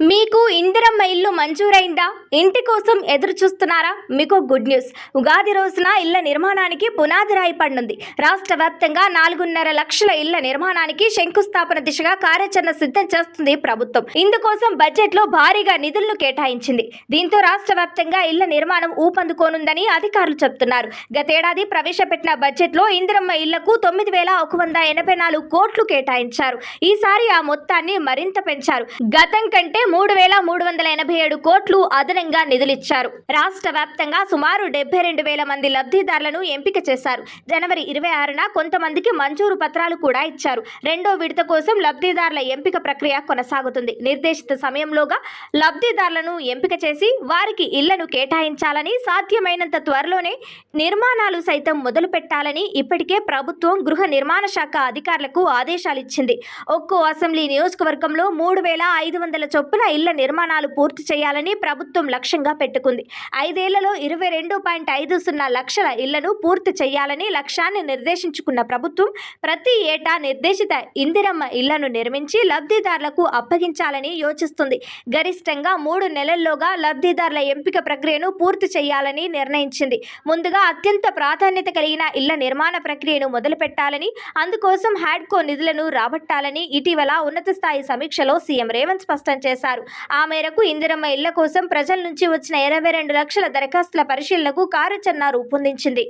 మీకు ఇందిరమ్మ ఇల్లు మంజూరైందా? ఇంటి కోసం ఎదురు చూస్తున్నారా? మీకు గుడ్ న్యూస్. ఉగాది రోజున ఇళ్ళ నిర్మాణానికి పునాది రాయి పడనుంది రాష్ట్ర వ్యాప్తంగా నాలుగున్నర లక్షల ఇళ్ళ నిర్మాణానికి శంకుస్థాపన దిశగా కార్యాచరణ సిద్ధం చేస్తుంది ప్రభుత్వం. ఇందుకోసం బడ్జెట్లో భారీగా నిధులను కేటాయించింది. దీంతో రాష్ట్ర వ్యాప్తంగా ఇళ్ళ నిర్మాణం ఊపందుకోనుందని అధికారులు చెబుతున్నారు. గతేడాది ప్రవేశపెట్టిన బడ్జెట్లో ఇందిరమ్మ ఇళ్ళకు తొమ్మిది వేల ఒక వంద ఎనభై నాలుగు కోట్లు కేటాయించారు. ఈసారి ఆ మొత్తాన్ని మరింత పెంచారు. గతం కంటే మూడు వేల మూడు వందల ఎనభై ఏడు కోట్లు అదనంగా నిధులిచ్చారు. రాష్ట్ర వ్యాప్తంగా సుమారు డెబ్బై రెండు వేల మంది లబ్ధిదారులను ఎంపిక చేశారు. జనవరి ఇరవై ఆరున కొంతమందికి మంజూరు పత్రాలు కూడా ఇచ్చారు. రెండో విడత కోసం లబ్ధిదారుల ఎంపిక ప్రక్రియ కొనసాగుతుంది. నిర్దేశిత సమయంలోగా లబ్ధిదారులను ఎంపిక చేసి వారికి ఇళ్ళను కేటాయించాలని సాధ్యమైనంత త్వరలోనే నిర్మాణాలు సైతం మొదలు పెట్టాలని ఇప్పటికే ప్రభుత్వం గృహ నిర్మాణ శాఖ అధికారులకు ఆదేశాలు ఇచ్చింది ఒక్కో అసెంబ్లీ నియోజకవర్గంలో మూడు వేల ఐదు వందల చొప్పున ఇళ్ళ నిర్మాణాలు పూర్తి చేయాలని ప్రభుత్వం లక్ష్యంగా పెట్టుకుంది. ఐదేళ్ళలో ఇరవై రెండు పాయింట్ ఐదు సున్నా లక్షల ఇళ్ళను పూర్తి చేయాలని లక్ష్యాన్ని నిర్దేశించుకున్న ప్రభుత్వం ప్రతి ఏటా నిర్దేశిత ఇందిరమ్మ ఇళ్ళను నిర్మించి లబ్ధిదారులకు అప్పగించాలని యోచిస్తుంది. గరిష్టంగా మూడు నెలల్లోగా లబ్ధిదారుల ఎంపిక ప్రక్రియను పూర్తి చేయాలని నిర్ణయించింది. ముందుగా అత్యంత ప్రాధాన్యత కలిగిన ఇళ్ళ నిర్మాణ ప్రక్రియను మొదలుపెట్టాలని అందుకోసం హ్యాడ్కో నిధులను రాబట్టాలని ఇటీవల ఉన్నత స్థాయి సమీక్షలో సీఎం రేవంత్ స్పష్టం చేశారు. చేశారు. ఆ మేరకు ఇందిరమ్మ ఇళ్ళ కోసం ప్రజల నుంచి వచ్చిన ఇరవై రెండు లక్షల దరఖాస్తుల పరిశీలనకు కార్యాచరణ రూపొందించింది.